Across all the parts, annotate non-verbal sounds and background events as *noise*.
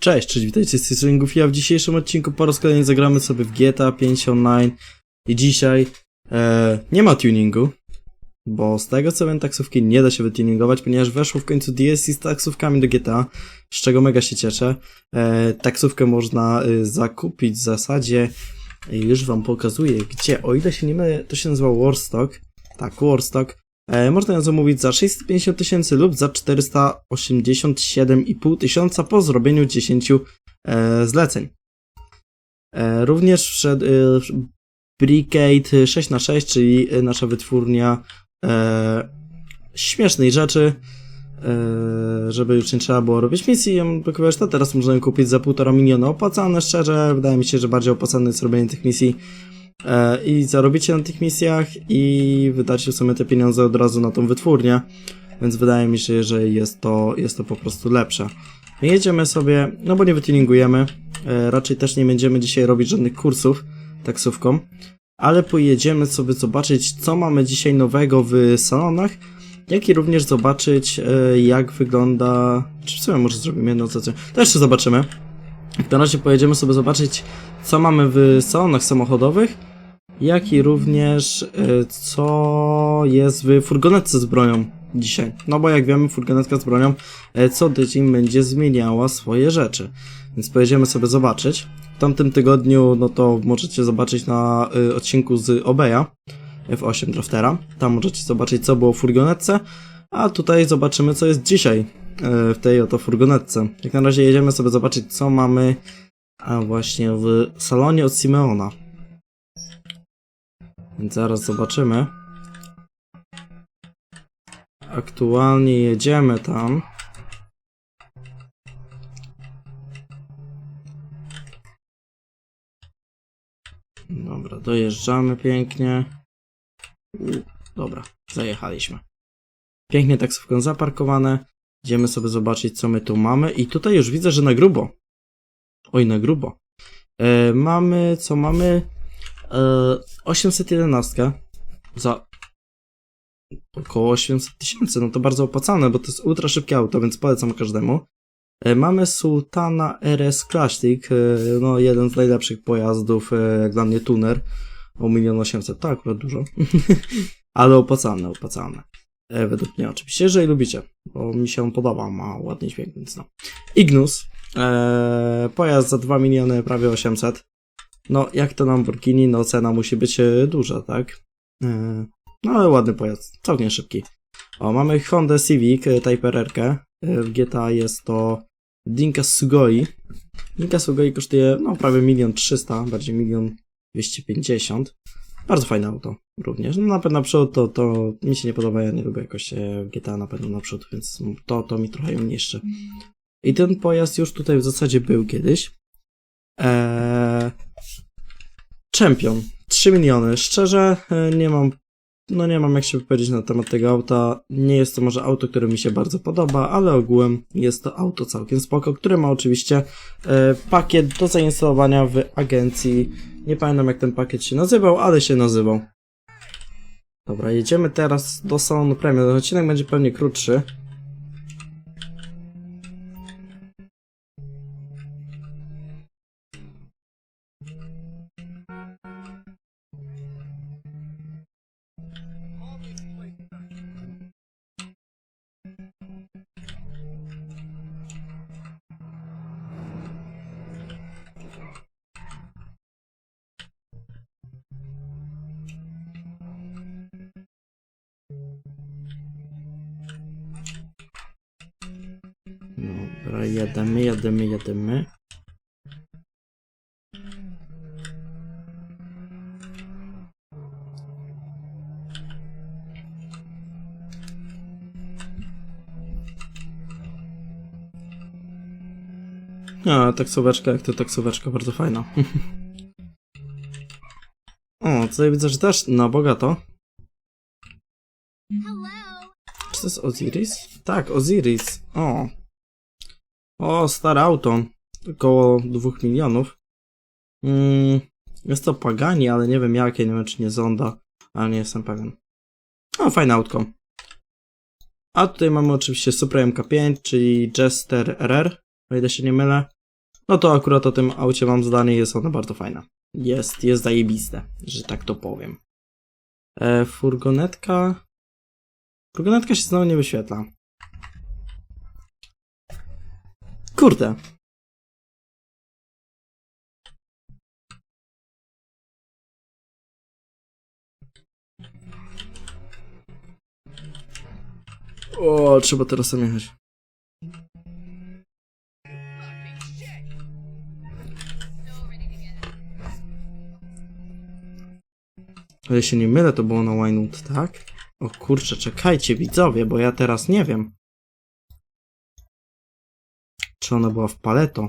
Cześć, cześć, witajcie z Stringów. Ja w dzisiejszym odcinku po raz kolejny zagramy sobie w GTA 5 Online i dzisiaj e, nie ma tuningu, bo z tego co wiem taksówki nie da się wytuningować, ponieważ weszło w końcu DLC z taksówkami do GTA, z czego mega się cieszę. E, taksówkę można e, zakupić w zasadzie, już wam pokazuję gdzie, o ile się nie mylę, to się nazywa Warstock, tak, Warstock. E, można ją zamówić za 650 tysięcy lub za 487,5 tysiąca po zrobieniu 10 e, zleceń. E, również wszedł Brigade 6 na 6 czyli nasza wytwórnia śmiesznej rzeczy, żeby już nie trzeba było robić misji. To teraz można ją kupić za 1,5 miliona. Opłacane, szczerze, wydaje mi się, że bardziej opłacane jest robienie tych misji i zarobicie na tych misjach i wydacie w sumie te pieniądze od razu na tą wytwórnię, więc wydaje mi się, że jest to, jest to po prostu lepsze. Jedziemy sobie, no bo nie wytuningujemy, e, raczej też nie będziemy dzisiaj robić żadnych kursów taksówką, ale pojedziemy sobie zobaczyć, co mamy dzisiaj nowego w salonach, jak i również zobaczyć, e, jak wygląda, czy w sumie może zrobimy jedną sesję, to jeszcze zobaczymy. W na razie pojedziemy sobie zobaczyć, co mamy w salonach samochodowych, jak i również e, co jest w furgonetce z bronią dzisiaj. No bo jak wiemy, furgonetka z bronią e, co tydzień będzie zmieniała swoje rzeczy. Więc pojedziemy sobie zobaczyć. W tamtym tygodniu, no to możecie zobaczyć na y, odcinku z Obeya F8 Draftera. Tam możecie zobaczyć, co było w furgonetce. A tutaj zobaczymy, co jest dzisiaj w tej oto furgonetce. Jak na razie jedziemy sobie zobaczyć, co mamy właśnie w salonie od Simeona. Więc zaraz zobaczymy. Aktualnie jedziemy tam. Dobra, dojeżdżamy pięknie. Dobra, zajechaliśmy. Pięknie taksówką zaparkowane. Idziemy sobie zobaczyć, co my tu mamy. I tutaj już widzę, że na grubo. Oj, na grubo. E, mamy, co mamy? E, 811 za około 800 tysięcy. No to bardzo opłacalne, bo to jest ultra szybkie auto, więc polecam każdemu. E, Mamy Sultana RS Classic, e, no jeden z najlepszych pojazdów, e, jak dla mnie tuner, o 1 800 to akurat dużo, *laughs* ale opłacalne, opłacalne. E, Według mnie oczywiście, jeżeli lubicie, bo mi się on podoba, ma ładny dźwięk, więc no. Ignus, e, pojazd za 2 miliony, prawie 800. No, jak to Lamborghini, no cena musi być e, duża, tak? No, ale ładny pojazd, całkiem szybki. O, mamy Honda Civic Type R. -kę. E, W GTA jest to Dinka Sugoi. Dinka Sugoi kosztuje no prawie milion trzysta, bardziej milion dwieście pięćdziesiąt. Bardzo fajne auto również. No na pewno naprzód to, to mi się nie podoba, ja nie lubię jakoś e, GTA na pewno naprzód, więc to, to mi trochę ją niszczy. I ten pojazd już tutaj w zasadzie był kiedyś. Eee... Champion. 3 miliony. Szczerze, e, nie mam no nie mam jak się wypowiedzieć na temat tego auta. Nie jest to może auto, które mi się bardzo podoba, ale ogółem jest to auto całkiem spoko, które ma oczywiście e, pakiet do zainstalowania w agencji. Nie pamiętam jak ten pakiet się nazywał, ale się nazywał. Dobra, jedziemy teraz do salonu premium. Odcinek będzie pewnie krótszy. Dobra, jedziemy, jedziemy, jedziemy. A, taksóweczka, jak to taksóweczka, bardzo fajna. *laughs* o, tutaj widzę, że też na bogato. Czy to jest Osiris? Tak, Osiris. O. O, stare auto. Około 2 milionów. Mm, jest to Pagani, ale nie wiem jakie, nie wiem czy nie Zonda, ale nie jestem pewien. O, fajne autko. A tutaj mamy oczywiście Supra MK5, czyli Jester RR, o ile się nie mylę. no to akurat o tym aucie mam zdanie, jest ona bardzo fajna. Jest, jest zajebiste, że tak to powiem. E, furgonetka... Furgonetka się znowu nie wyświetla. Kurde. O, trzeba teraz sam jechać. Ale się nie mylę, to było na Winewood, tak? O kurczę, czekajcie widzowie, bo ja teraz nie wiem. Czy ona była w Paleto?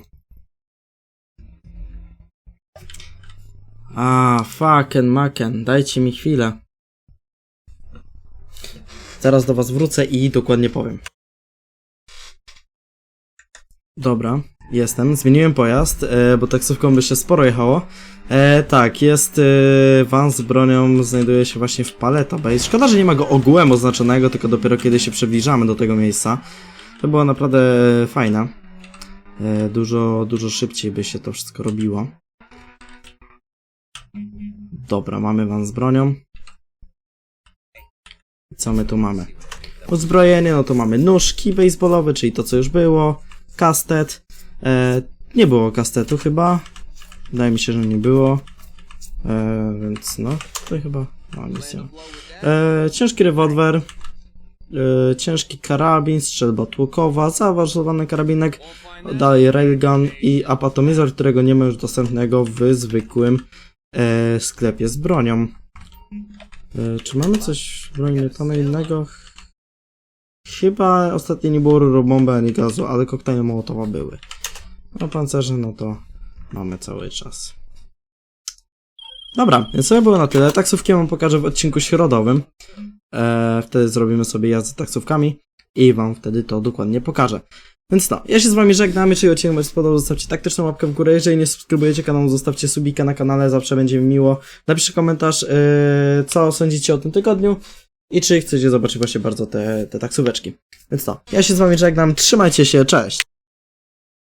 A, fucking maken, dajcie mi chwilę. Zaraz do was wrócę i dokładnie powiem. Dobra, jestem. Zmieniłem pojazd, e, bo taksówką by się sporo jechało. E, tak, jest e, van z bronią, znajduje się właśnie w Paleta Base. Szkoda, że nie ma go ogółem oznaczonego, tylko dopiero kiedy się przybliżamy do tego miejsca. To było naprawdę fajne. E, dużo, dużo szybciej by się to wszystko robiło. Dobra, mamy van z bronią. Co my tu mamy? Uzbrojenie, no to mamy nóżki baseballowe, czyli to co już było. Kastet. E, nie było kastetu chyba. Wydaje mi się, że nie było. E, więc no, to chyba ma misję. E, ciężki rewolwer. E, ciężki karabin, strzelba tłokowa, zaawansowany karabinek, dalej railgun i apatomizor, którego nie ma już dostępnego w zwykłym e, sklepie z bronią. E, czy mamy coś w broni innego? Chyba ostatnio nie było rurobomby ani gazu, ale koktajle Mołotowa były. No pancerze, no to mamy cały czas. Dobra, więc to było na tyle. Taksówki wam pokażę w odcinku środowym. E, wtedy zrobimy sobie jazdę taksówkami i wam wtedy to dokładnie pokażę. Więc no, ja się z wami żegnam, jeżeli odcinek wam się spodobał, zostawcie taktyczną łapkę w górę, jeżeli nie subskrybujecie kanału, zostawcie subika na kanale, zawsze będzie mi miło. Napiszcie komentarz, e, co sądzicie o tym tygodniu i czy chcecie zobaczyć właśnie bardzo te, te taksóweczki. Więc no, ja się z wami żegnam, trzymajcie się, cześć!